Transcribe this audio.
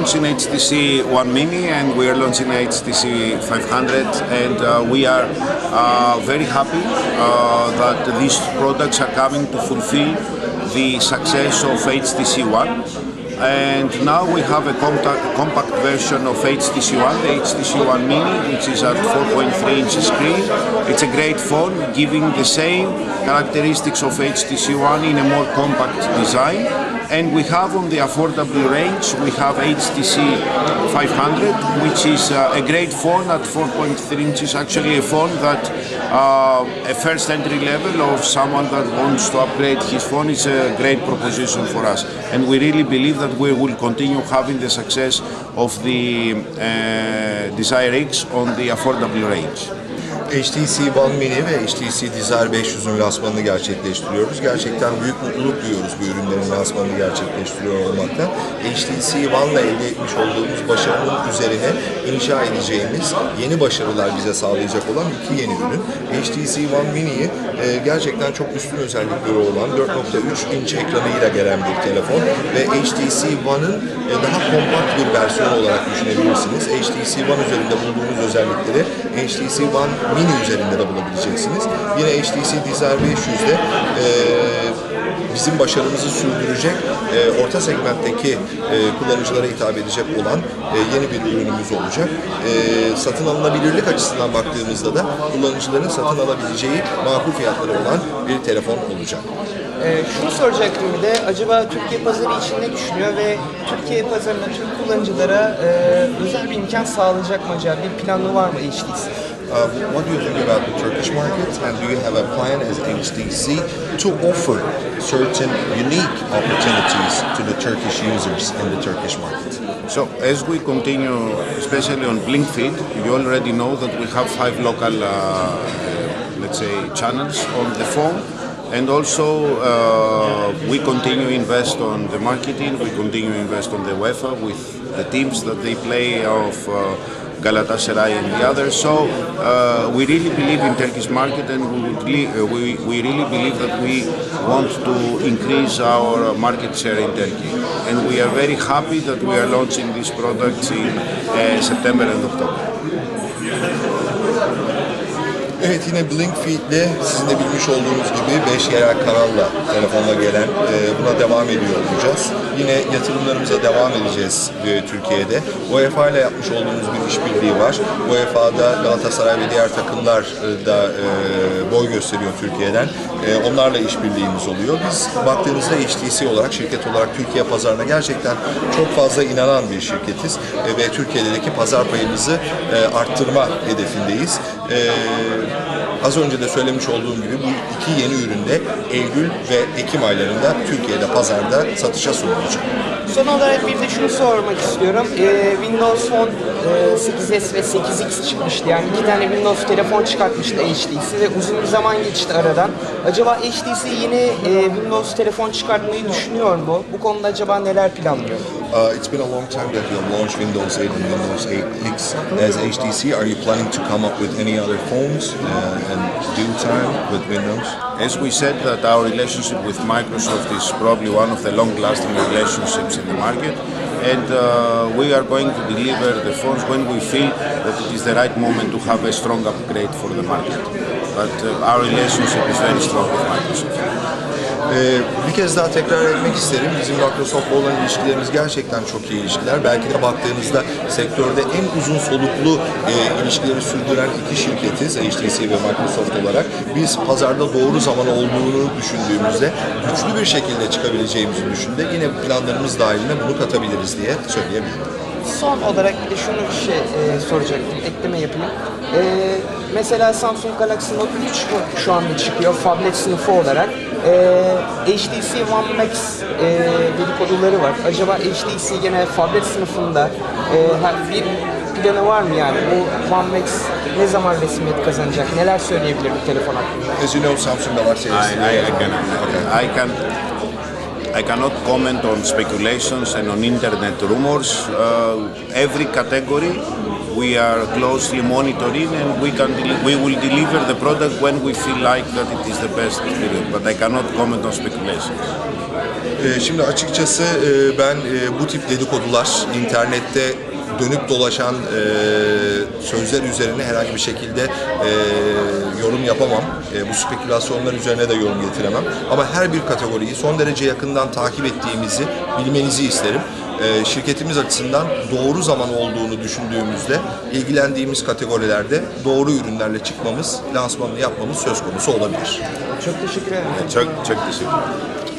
launching HTC One Mini and we are launching HTC 500, and uh, we are uh, very happy uh, that these products are coming to fulfill the success of HTC One. And now we have a compact, compact version of HTC One, the HTC One Mini, which is at 4.3 inch screen. It's a great phone, giving the same characteristics of HTC One in a more compact design. And we have on the affordable range, we have HTC 500, which is uh, a great phone at 4.3 inches. Actually, a phone that uh, a first entry level of someone that wants to upgrade his phone is a great proposition for us. And we really believe that we will continue having the success of the uh, Desire X on the affordable range. HTC One Mini ve HTC Desire 500'ün lansmanını gerçekleştiriyoruz. Gerçekten büyük mutluluk duyuyoruz bu ürünlerin lansmanını gerçekleştiriyor olmaktan. HTC One'la elde etmiş olduğumuz başarının üzerine inşa edeceğimiz yeni başarılar bize sağlayacak olan iki yeni ürün. HTC One Mini'yi e, gerçekten çok üstün özellikleri olan 4.3 inç ekranıyla gelen bir telefon ve HTC One'ın e, daha kompakt bir versiyonu olarak düşünebilirsiniz. HTC One üzerinde bulduğunuz özellikleri HTC One Mini üzerinde de bulabileceksiniz. Yine HTC Desire 500'de e, bizim başarımızı sürdürecek e, orta segmentteki e, kullanıcılara hitap edecek olan e, yeni bir ürünümüz olacak. E, satın alınabilirlik açısından baktığımızda da kullanıcıların satın alabileceği makul fiyatları olan bir telefon olacak. Ee, şunu soracaktım bir de acaba Türkiye pazarı için ne düşünüyor ve Türkiye pazarında Türk kullanıcılara e, özel bir imkan sağlayacak mı acaba? Bir planı var mı HTC? Uh, what do you think about the Turkish market, and do you have a plan as HTC to offer certain unique opportunities to the Turkish users in the Turkish market? So as we continue, especially on BlinkFeed, you already know that we have five local, uh, let's say, channels on the phone. And also, uh, we continue invest on the marketing. We continue invest on the UEFA with the teams that they play of uh, Galatasaray and the others. So uh, we really believe in Turkish market, and we, really, uh, we we really believe that we want to increase our market share in Turkey. And we are very happy that we are launching these products in uh, September and October. Evet yine Blinkfeed'le sizin de bilmiş olduğunuz gibi 5 yerel kanalla telefonla gelen e, buna devam ediyor olacağız. Yine yatırımlarımıza devam edeceğiz e, Türkiye'de. UEFA ile yapmış olduğumuz bir işbirliği var. UEFA'da Galatasaray ve diğer takımlar e, da e, boy gösteriyor Türkiye'den. E, onlarla işbirliğimiz oluyor. Biz baktığımızda HTC olarak, şirket olarak Türkiye pazarına gerçekten çok fazla inanan bir şirketiz. E, ve Türkiye'deki pazar payımızı e, arttırma hedefindeyiz. E, Az önce de söylemiş olduğum gibi bu iki yeni üründe Eylül ve Ekim aylarında Türkiye'de pazarda satışa sunulacak. Son olarak bir de şunu sormak istiyorum. Ee, Windows Phone e, 8S ve 8X çıkmıştı. Yani iki tane Windows telefon çıkartmıştı HTC ve uzun bir zaman geçti aradan. Acaba HTC yeni e, Windows telefon çıkartmayı düşünüyor mu? Bu konuda acaba neler planlıyor? Uh, it's been a long time that you have launched Windows 8 and Windows 8X as HTC. Are you planning to come up with any other phones uh, in due time with Windows? As we said that our relationship with Microsoft is probably one of the long-lasting relationships in the market, and uh, we are going to deliver the phones when we feel that it is the right moment to have a strong upgrade for the market. But uh, our relationship is very strong with Microsoft. Bir kez daha tekrar etmek isterim. Bizim Microsoft'la olan ilişkilerimiz gerçekten çok iyi ilişkiler. Belki de baktığınızda sektörde en uzun soluklu e, ilişkileri sürdüren iki şirketiz HTC ve Microsoft olarak. Biz pazarda doğru zaman olduğunu düşündüğümüzde güçlü bir şekilde çıkabileceğimizi düşündüğümde yine planlarımız dahilinde bunu katabiliriz diye söyleyebilirim. Son olarak bir de şunu bir şey e, soracaktım, ekleme yapayım. E, mesela Samsung Galaxy Note 3 şu anda çıkıyor, phablet sınıfı olarak. E, HTC One Max e, dedikoduları var. Acaba HTC gene phablet sınıfında e, ha- bir planı var mı yani? Bu One Max ne zaman resmiyet kazanacak? Neler söyleyebilir bu telefon hakkında? As you know, Samsung Galaxy I, I, I can, I can, I cannot comment on speculations and on internet rumors. Uh, every category we are closely monitoring and we can we will deliver the product when we feel like that it is the best period. But I cannot comment on speculation. Ee, Şimdi açıkçası e, ben e, bu tip dedikodular internette dönüp dolaşan e, sözler üzerine herhangi bir şekilde e, yorum yapamam. E, bu spekülasyonlar üzerine de yorum getiremem. Ama her bir kategoriyi son derece yakından takip ettiğimizi bilmenizi isterim. E, şirketimiz açısından doğru zaman olduğunu düşündüğümüzde ilgilendiğimiz kategorilerde doğru ürünlerle çıkmamız, lansmanını yapmamız söz konusu olabilir. Çok teşekkür ederim. Çok çok teşekkür ederim.